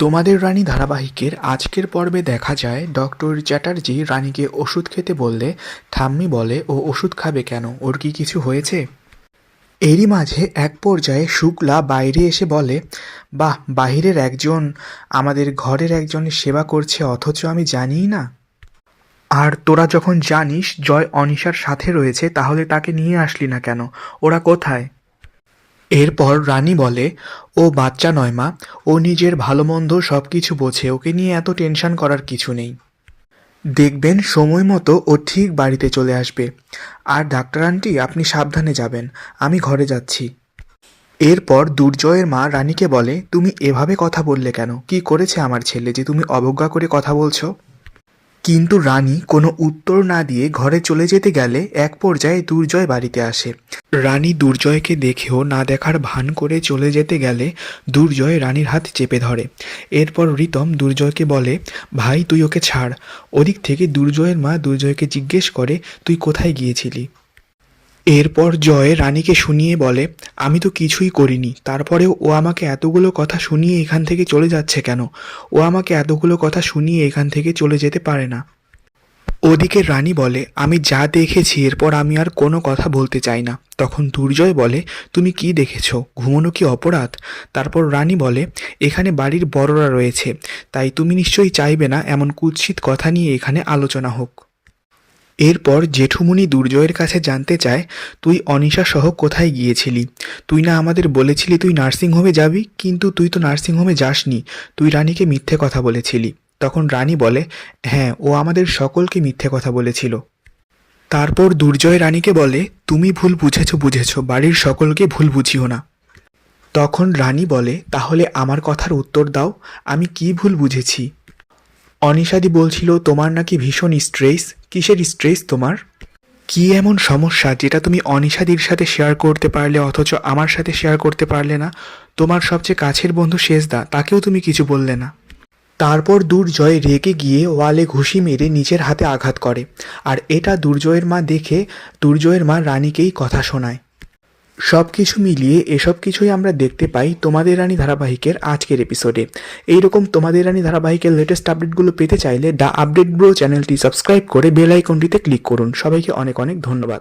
তোমাদের রানী ধারাবাহিকের আজকের পর্বে দেখা যায় ডক্টর চ্যাটার্জি রানীকে ওষুধ খেতে বললে, ঠাম্মি বলে, ও ওষুধ খাবে কেন? ওর কি কিছু হয়েছে? এরই মাঝে এক পর্যায়ে শুক্লা বাইরে এসে বলে, বাহ, বাহিরের একজন, আমাদের ঘরের একজনের সেবা করছে, অথচ আমি জানিই না। আর তোরা যখন জানিস, জয় অনিশার সাথে রয়েছে, তাহলে তাকে নিয়ে আসলি না কেন? ওরা কোথায়? এরপর রানী বলে, ও বাচ্চা নয় মা, ও নিজের ভালো মন্দ সব কিছু বোঝে, ওকে নিয়ে এত টেনশন করার কিছু নেই। দেখবেন সময় মতো ও ঠিক বাড়িতে চলে আসবে। আর ডাক্তার আন্টি, আপনি সাবধানে যাবেন, আমি ঘরে যাচ্ছি। এরপর দুর্জয়ের মা রানীকে বলে, তুমি এভাবে কথা বললে কেন? কি করেছে আমার ছেলে যে তুমি অবজ্ঞা করে কথা বলছো? কিন্তু রানী কোনো উত্তর না দিয়ে ঘরে চলে যেতে গেলে এক পর্যায়ে দুর্জয় বাড়িতে আসে। রানী দুর্জয়কে দেখেও না দেখার ভান করে চলে যেতে গেলে দুর্জয় রানীর হাত চেপে ধরে। এরপর রিতম দুর্জয়কে বলে, ভাই, তুই ওকে ছাড়। ওদিক থেকে দুর্জয়ের মা দুর্জয়কে জিজ্ঞেস করে, তুই কোথায় গিয়েছিলি? এরপর জয় রানীকে শুনিয়ে বলে, আমি তো কিছুই করিনি। তারপরেও ও আমাকে এতগুলো কথা শুনিয়ে এখান থেকে চলে যাচ্ছে কেন? ও আমাকে এতগুলো কথা শুনিয়ে এখান থেকে চলে যেতে পারে না। ওদিকে রানী বলে, আমি যা দেখেছি, এরপর আমি আর কোনো কথা বলতে চাই না। তখন দুর্জয় বলে, তুমি কি দেখেছ? ঘুমোনো কি অপরাধ? তারপর রানী বলে, এখানে বাড়ির বড়রা রয়েছে। তাই তুমি নিশ্চয়ই চাইবে না এমন কুৎসিত কথা নিয়ে এখানে আলোচনা হোক। এরপর জেঠুমুনি দুর্জয়ের কাছে জানতে চায়, তুই অনিশা সহ কোথায় গিয়েছিলি? তুই না আমাদের বলেছিলি তুই নার্সিংহোমে যাবি, কিন্তু তুই তো নার্সিংহোমে যাসনি। তুই রানীকে মিথ্যে কথা বলেছিলি। তখন রানী বলে হ্যাঁ ও আমাদের সকলকে মিথ্যে কথা বলেছিল। তারপর দুর্জয় রানীকে বলে, তুমি ভুল বুঝেছ, বুঝেছ, বাড়ির সকলকে ভুল বুঝিও না। তখন রানী বলে, তাহলে আমার কথার উত্তর দাও, আমি কি ভুল বুঝেছি? অনিশাদি বলছিল, তোমার নাকি ভীষণ স্ট্রেস কিসের স্ট্রেস তোমার? কি এমন সমস্যা যেটা তুমি অনিশাদির সাথে শেয়ার করতে পারলে অথচ আমার সাথে শেয়ার করতে পারলে না? তোমার সবচেয়ে কাছের বন্ধু শেষদা, তাকেও তুমি কিছু বললে না। তারপর দুর্জয় রেগে গিয়ে ওয়ালে ঘুষি মেরে নিজের হাতে আঘাত করে। আর এটা দুর্জয়ের মা দেখে দুর্জয়ের মা রানীকেই কথা শোনায়। সব কিছু মিলিয়ে এসব কিছুই আমরা দেখতে পাই তোমাদের রানী ধারাবাহিকের আজকের এপিসোডে এইরকম তোমাদের রানী ধারাবাহিকের লেটেস্ট আপডেটগুলো পেতে চাইলে দ্য আপডেট ব্রো চ্যানেলটি সাবস্ক্রাইব করে বেল আইকনটিতে ক্লিক করুন। সবাইকে অনেক অনেক ধন্যবাদ।